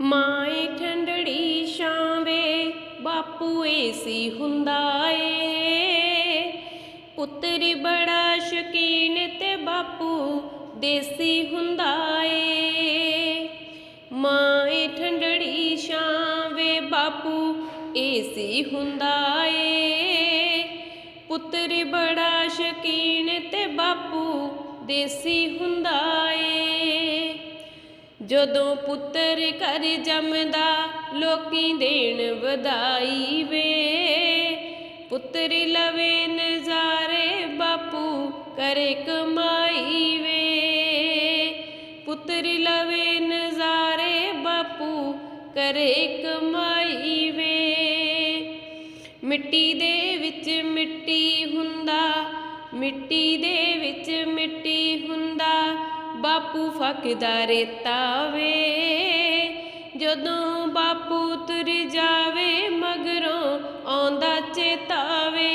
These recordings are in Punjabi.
ਮਾਏ ਠੰਡੜੀ ਛਾਵੇਂ, ਬਾਪੂ ਏਸੀ ਹੁੰਦਾ ਏ ਪੁੱਤਰ ਬੜਾ ਸ਼ਕੀਨ ਤੇ ਬਾਪੂ ਦੇਸੀ ਹੁੰਦਾ ਏ ਮਾਏ ਠੰਡੜੀ ਛਾਵੇਂ, ਬਾਪੂ ਏਸੀ ਹੁੰਦਾ ਏ ਪੁੱਤਰ ਬੜਾ ਸ਼ਕੀਨ ਤੇ ਬਾਪੂ ਦੇਸੀ ਹੁੰਦਾ ਏ ਜਦੋਂ ਪੁੱਤਰ ਘਰ ਜੰਮਦਾ, ਲੋਕੀ ਦੇਣ ਵਧਾਈ ਵੇ ਪੁੱਤਰ ਲਵੇ ਨਜ਼ਾਰੇ, ਬਾਪੂ ਕਰੇ ਕਮਾਈ ਵੇ ਪੁੱਤਰ ਲਵੇ ਨਜ਼ਾਰੇ, ਬਾਪੂ ਕਰੇ ਕਮਾਈ ਵੇ ਮਿੱਟੀ ਦੇ ਵਿੱਚ ਮਿੱਟੀ ਹੁੰਦਾ, ਮਿੱਟੀ ਦੇ ਵਿੱਚ ਮਿੱਟੀ ਹੁੰਦਾ। ਬਾਪੂ ਫੱਕਦਾ ਰੇਤਾ ਵੇ ਜਦੋਂ ਬਾਪੂ ਤੁਰ ਜਾਵੇ, ਮਗਰੋਂ ਆਉਂਦਾ ਚੇਤਾਵੇ।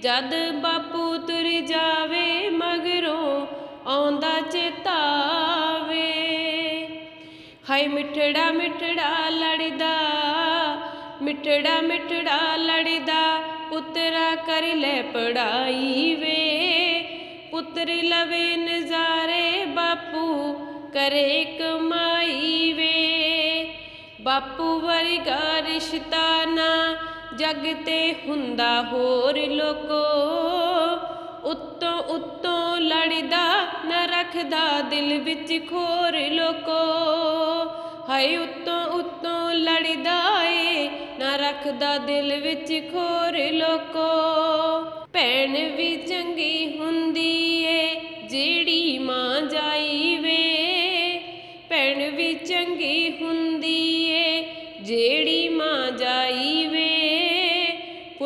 ਜਦ ਬਾਪੂ ਤੁਰ ਜਾਵੇ, ਮਗਰੋਂ ਆਉਂਦਾ ਚੇਤਾਵੇ। ਹਾਏ, ਮਿੱਠੜਾ ਮਿੱਠੜਾ ਲੜਦਾ, ਮਿੱਠੜਾ ਮਿੱਠੜਾ ਲੜਦਾ, ਪੁੱਤਰਾ ਕਰ ਲੈ ਪੜਾਈ ਵੇ। ਪੁੱਤਰ ਲਵੇ ਨਜ਼ਾਰੇ ਕਰੇ ਕਮਾਈ ਵੇ। ਬਾਪੂ ਵਰਗਾ ਰਿਸ਼ਤਾ ਨਾ ਜਗ ਤੇ ਹੁੰਦਾ ਹੋਰ ਲੋਕੋ। ਉੱਤੋਂ ਉੱਤੋਂ ਲੜਦਾ ਨਾ ਰੱਖਦਾ ਦਿਲ ਵਿੱਚ ਖੋਰ ਲੋਕੋ। ਹਾਏ ਉੱਤੋਂ ਉੱਤੋਂ ਲੜਦਾ ਏ, ਨਾ ਰੱਖਦਾ ਦਿਲ ਵਿੱਚ ਖੋਰ ਲੋਕੋ। ਭੈਣ ਵੀ ਚੰਗੀ ਹੁੰਦੀ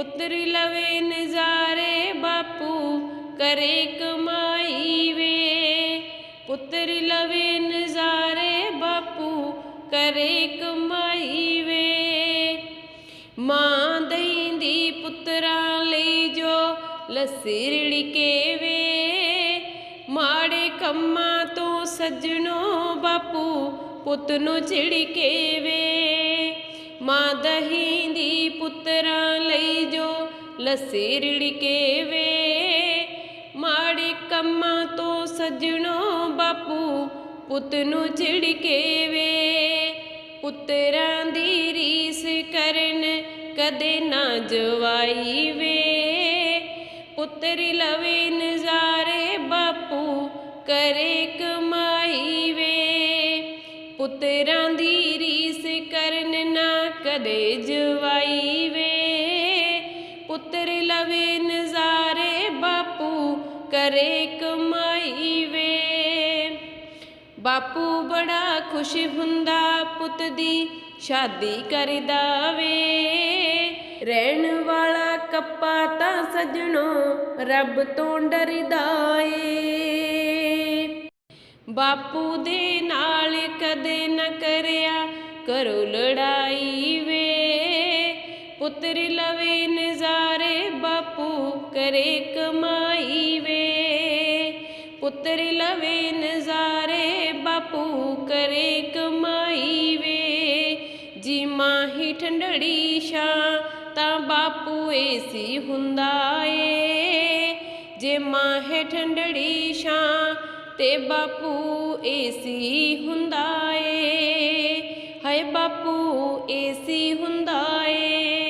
ਪੁੱਤਰ ਲਵੇ ਨਜ਼ਾਰੇ ਬਾਪੂ, ਕਰੇ ਕਮਾਈ ਵੇ। ਪੁੱਤਰ ਲਵੇ ਨਜ਼ਾਰੇ ਬਾਪੂ, ਕਰੇ ਕਮਾਈ ਵੇ। ਮਾਂ ਦਈਂਦੀ ਪੁੱਤਰਾਂ ਲਈ ਜੋ ਲੱਸੀ ਕੇ ਵੇ। ਮਾੜੇ ਕੰਮਾਂ ਤੋਂ ਸੱਜਣੋ ਬਾਪੂ, ਪੁੱਤ ਨੂੰ ਝਿੜਕੇ ਵੇ। ਮਾਂ ਦਹੀਂ ਦੀ ਪੁੱਤਰਾਂ ਲਈ ਜੋ ਲੱਸੀ ਰਿੜਕੇ ਵੇ ਮਾੜੇ ਕੰਮਾਂ ਤੋਂ ਸੱਜਣੋ ਬਾਪੂ ਪੁੱਤ ਨੂੰ ਝਿੜਕੇ ਵੇ ਪੁੱਤਰਾਂ ਦੀ ਰੀਸ ਕਰਨ ਕਦੇ ਨਾ ਜਵਾਈ ਵੇ ਪੁੱਤਰ ਲਵੇ ਨਜ਼ਾਰੇ ਬਾਪੂ ਕਰੇ ਕਮਾਈ ਵੇ ਪੁੱਤਰਾਂ ਦੀ ਰੀਸ ਕਰਨ ਨਾ ਕਦੇ ਜਵਾਈ ਵੇ ਪੁੱਤਰ ਲਵੇ ਨਜ਼ਾਰੇ ਬਾਪੂ ਕਰੇ ਕਮਾਈ ਵੇ ਬਾਪੂ ਬੜਾ ਖੁਸ਼ ਹੁੰਦਾ ਪੁੱਤ ਦੀ ਸ਼ਾਦੀ ਕਰਦਾ ਵੇ ਰਹਿਣ ਵਾਲਾ ਕੱਪਾ ਤਾਂ ਸਜਣੋ, ਰੱਬ ਤੋਂ ਡਰਦਾ ਏ ਬਾਪੂ ਦੇ ਨਾਲ ਕਦੇ ਨਾ ਕਰਿਆ ਕਰੋ ਲੜਾਈ ਵੇ। ਪੁੱਤਰ ਲਵੇ ਨਜ਼ਾਰੇ, ਬਾਪੂ ਕਰੇ ਕਮਾਈ ਵੇ। ਪੁੱਤਰ ਲਵੇ ਨਜ਼ਾਰੇ, ਬਾਪੂ ਕਰੇ ਕਮਾਈ ਵੇ। ਜੀ ਮਾਹੀ ਠੰਡੜੀ ਛਾਂ, ਤਾਂ ਬਾਪੂ ਏਸੀ ਹੁੰਦਾ ਏ। ਜੇ ਮਾਹੇ ਠੰਡੜੀ ਛਾਂ, ਤੇ ਬਾਪੂ ਏਸੀ ਹੁੰਦਾ ਏ। ਹਾਏ ਬਾਪੂ ਏਸੀ ਹੁੰਦਾ ਏ